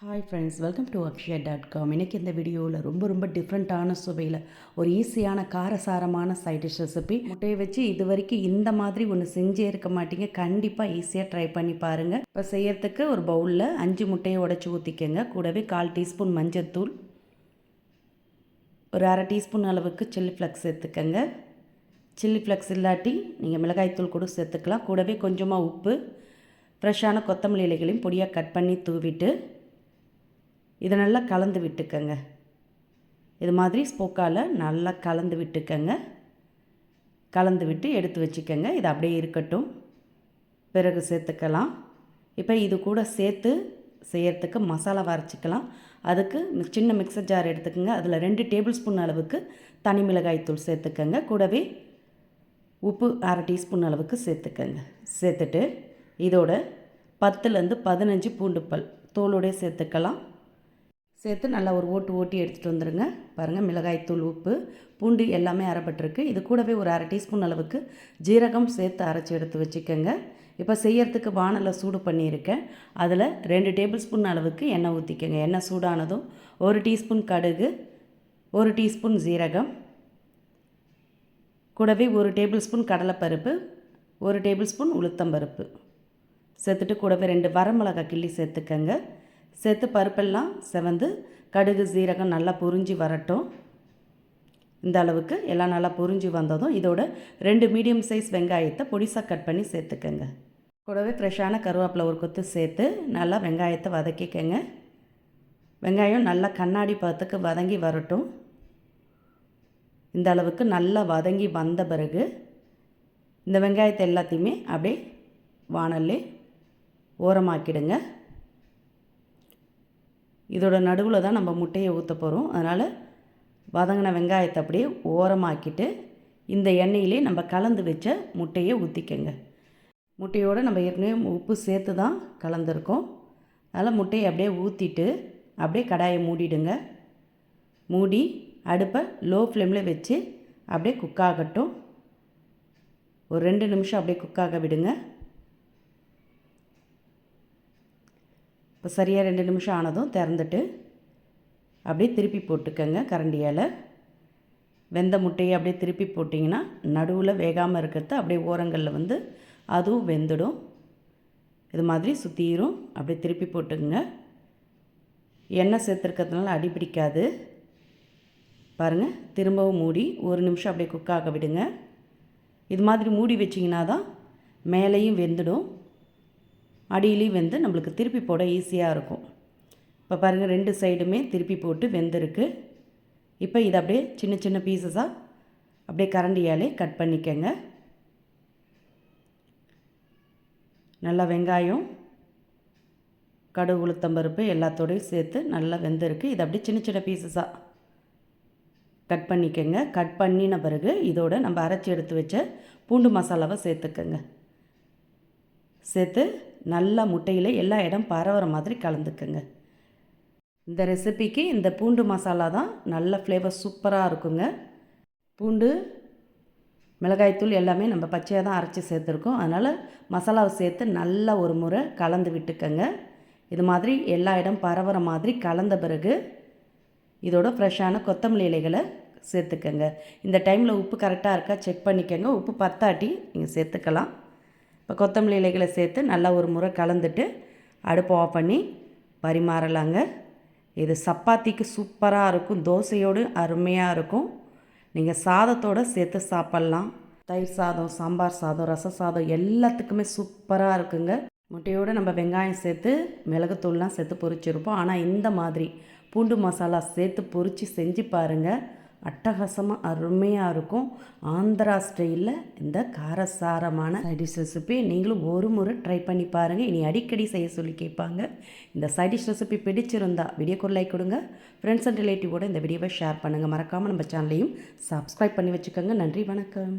Hi friends welcome to Akshaya dot com இன்றைக்கி இந்த வீடியோவில் ரொம்ப ரொம்ப டிஃப்ரெண்ட்டான சுவையில் ஒரு ஈஸியான காரசாரமான சைட் டிஷ் ரெசிபி முட்டையை வச்சு இது வரைக்கும் இந்த மாதிரி ஒன்று செஞ்சே இருக்க மாட்டீங்க. கண்டிப்பாக ஈஸியாக ட்ரை பண்ணி பாருங்கள் இப்போ செய்யறதுக்கு ஒரு பவுலில் அஞ்சு முட்டையை உடச்சி ஊற்றிக்கங்க கூடவே கால் டீஸ்பூன் மஞ்சத்தூள் ஒரு அரை டீஸ்பூன் அளவுக்கு சில்லி ஃப்ளக்ஸ் சேர்த்துக்கங்க. சில்லி ஃப்ளக்ஸ் இல்லாட்டி நீங்கள் மிளகாய்த்தூள் கூட சேர்த்துக்கலாம். கூடவே கொஞ்சமாக உப்பு ஃப்ரெஷ்ஷான கொத்தமல்லி இலைகளையும் பொடியாக கட் பண்ணி தூவிட்டு இதை நல்லா கலந்து விட்டுக்கங்க. இது மாதிரி ஸ்போக்கால் நல்லா கலந்து விட்டுக்கங்க. கலந்து விட்டு எடுத்து வச்சுக்கோங்க. இது அப்படியே இருக்கட்டும். பிறகு சேர்த்துக்கலாம். இப்போ இது கூட சேர்த்து செய்யறதுக்கு மசாலா வரைச்சிக்கலாம் அதுக்கு சின்ன மிக்சர் ஜார் எடுத்துக்கோங்க. அதில் ரெண்டு டேபிள் ஸ்பூன் அளவுக்கு தனி மிளகாய் தூள் சேர்த்துக்கோங்க. கூடவே உப்பு அரை டீஸ்பூன் அளவுக்கு சேர்த்துக்கோங்க. சேர்த்துட்டு இதோட பத்துலேருந்து பதினஞ்சு பூண்டுப்பல் தோலோடய சேர்த்துக்கலாம். சேர்த்து நல்லா ஒரு ஓட்டு ஓட்டி எடுத்துகிட்டு வந்துடுங்க பாருங்கள் மிளகாய்த்தூள் உப்பு பூண்டு எல்லாமே அரைப்பட்டிருக்கு. இது கூடவே ஒரு அரை டீஸ்பூன் அளவுக்கு ஜீரகம் சேர்த்து அரைச்சி எடுத்து வச்சுக்கோங்க. இப்போ செய்யறதுக்கு வானலில் சூடு பண்ணியிருக்கேன். அதில் ரெண்டு டேபிள் ஸ்பூன் அளவுக்கு எண்ணெய் ஊற்றிக்கோங்க எண்ணெய் சூடானதும் ஒரு டீஸ்பூன் கடுகு ஒரு டீஸ்பூன் ஜீரகம் கூடவே ஒரு டேபிள் ஸ்பூன் கடலைப்பருப்பு ஒரு டேபிள் ஸ்பூன் உளுத்தம்பருப்பு. சேர்த்துட்டு கூடவே ரெண்டு வரமிளகாய் கிள்ளி சேர்த்துக்கங்க. சேர்த்து பருப்பெல்லாம் செவந்து கடுகு சீரகம் நல்லா புரிஞ்சு வரட்டும். இந்த அளவுக்கு எல்லாம் நல்லா புரிஞ்சு வந்ததும் இதோட ரெண்டு மீடியம் சைஸ் வெங்காயத்தை பொடிசாக கட் பண்ணி சேர்த்துக்கங்க. கூடவே ஃப்ரெஷ்ஷான கருவேப்பிலை ஒரு கொத்து சேர்த்து நல்லா வெங்காயத்தை வதக்கிக்கங்க. வெங்காயம் நல்லா கண்ணாடி பதத்துக்கு வதங்கி வரட்டும். இந்த அளவுக்கு நல்லா வதங்கி வந்த பிறகு இந்த வெங்காயத்தை எல்லாத்தையுமே அப்படியே வானல்லே ஓரமாக்கிடுங்க. இதோட நடுவில் தான் நம்ம முட்டையை ஊற்ற போகிறோம் அதனால் வதங்கின வெங்காயத்தை அப்படியே ஓரமாக்கிட்டு இந்த எண்ணெயிலே நம்ம கலந்து வச்ச முட்டையை ஊற்றிக்கங்க முட்டையோடு நம்ம ஏற்கனவே உப்பு சேர்த்து தான் கலந்துருக்கோம். அதனால் முட்டையை அப்படியே ஊற்றிட்டு அப்படியே கடாயை மூடிடுங்க. மூடி அடுப்பை லோ ஃப்ளேமில் வச்சு அப்படியே குக்காகட்டும் ஒரு ரெண்டு நிமிஷம் அப்படியே குக்காக விடுங்க. இப்போ சரியாக ரெண்டு நிமிஷம் ஆனதும் திறந்துட்டு அப்படியே திருப்பி போட்டுக்கோங்க கரண்டியால் வெந்த முட்டையை அப்படியே திருப்பி போட்டிங்கன்னா நடுவில் வேகாமல் இருக்கிறது அப்படியே ஓரங்களில் வந்து அதுவும் வெந்துடும். இது மாதிரி சுற்றிரும் அப்படியே திருப்பி போட்டுக்குங்க. எண்ணெய் சேர்த்துருக்கிறதுனால அடி பிடிக்காது. பாருங்கள் திரும்பவும் மூடி ஒரு நிமிஷம் அப்படியே குக்காக விடுங்க. இது மாதிரி மூடி வச்சிங்கன்னா தான் மேலேயும் வெந்துடும். அடியிலையும் வெந்து நம்மளுக்கு திருப்பி போட ஈஸியாக இருக்கும். இப்போ பாருங்கள் ரெண்டு சைடுமே திருப்பி போட்டு வெந்திருக்கு. இப்போ இதை அப்படியே சின்ன சின்ன பீசஸாக அப்படியே கரண்டியாலே கட் பண்ணிக்கங்க. நல்லா வெங்காயம் கடுகு உளுத்தம்பருப்பு எல்லாத்தோடையும் சேர்த்து நல்லா வெந்திருக்கு. இதை அப்படியே சின்ன சின்ன பீசஸாக கட் பண்ணிக்கோங்க. கட் பண்ணின பிறகு இதோட நம்ம அரைச்சி எடுத்து வச்ச பூண்டு மசாலாவை சேர்த்துக்கோங்க. சேர்த்து நல்லா முட்டையில் எல்லா இடம் பரவுற மாதிரி கலந்துக்குங்க. இந்த ரெசிபிக்கு இந்த பூண்டு மசாலா தான் நல்ல ஃப்ளேவர் சூப்பராக இருக்குங்க. பூண்டு மிளகாய்த்தூள் எல்லாமே நம்ம பச்சையாக தான் அரைச்சி சேர்த்துருக்கோம். அதனால் மசாலாவை சேர்த்து நல்லா ஒரு முறை கலந்து விட்டுக்கங்க. இது மாதிரி எல்லா இடம் பரவுற மாதிரி கலந்த பிறகு இதோட ஃப்ரெஷ்ஷான கொத்தமல்லி இலைகளை சேர்த்துக்கங்க. இந்த டைமில் உப்பு கரெக்டாக இருக்கா செக் பண்ணிக்கோங்க. உப்பு பத்தாட்டி நீங்கள் சேர்த்துக்கலாம். இப்போ கொத்தமல்லி இலைகளை சேர்த்து நல்லா ஒரு முறை கலந்துட்டு அடுப்பு ஆஃப் பண்ணி பரிமாறலாங்க. இது சப்பாத்திக்கு சூப்பராக இருக்கும் தோசையோடு அருமையாக இருக்கும். நீங்கள் சாதத்தோடு சேர்த்து சாப்பிட்லாம். தயிர் சாதம் சாம்பார் சாதம் ரச சாதம் எல்லாத்துக்குமே சூப்பராக இருக்குங்க. முட்டையோடு நம்ம வெங்காயம் சேர்த்து மிளகுத்தூள்லாம் சேர்த்து பொரிச்சிருப்போம். ஆனால் இந்த மாதிரி பூண்டு மசாலா சேர்த்து பொரித்து செஞ்சு பாருங்கள் அட்டகாசமாக அருமையாக இருக்கும். ஆந்திரா ஸ்டைலில் இந்த காரசாரமான சைடிஷ் ரெசிபி நீங்களும் ஒரு முறை ட்ரை பண்ணி பாருங்கள் இனி அடிக்கடி செய்ய சொல்லி கேட்பாங்க. இந்த சைடிஷ் ரெசிபி பிடிச்சிருந்தா வீடியோக்கு லைக் கொடுங்க. ஃப்ரெண்ட்ஸ் அண்ட் ரிலேட்டிவோட இந்த வீடியோவை ஷேர் பண்ணுங்கள் மறக்காமல் நம்ம சேனலையும் சப்ஸ்கிரைப் பண்ணி வச்சுக்கோங்க. நன்றி வணக்கம்.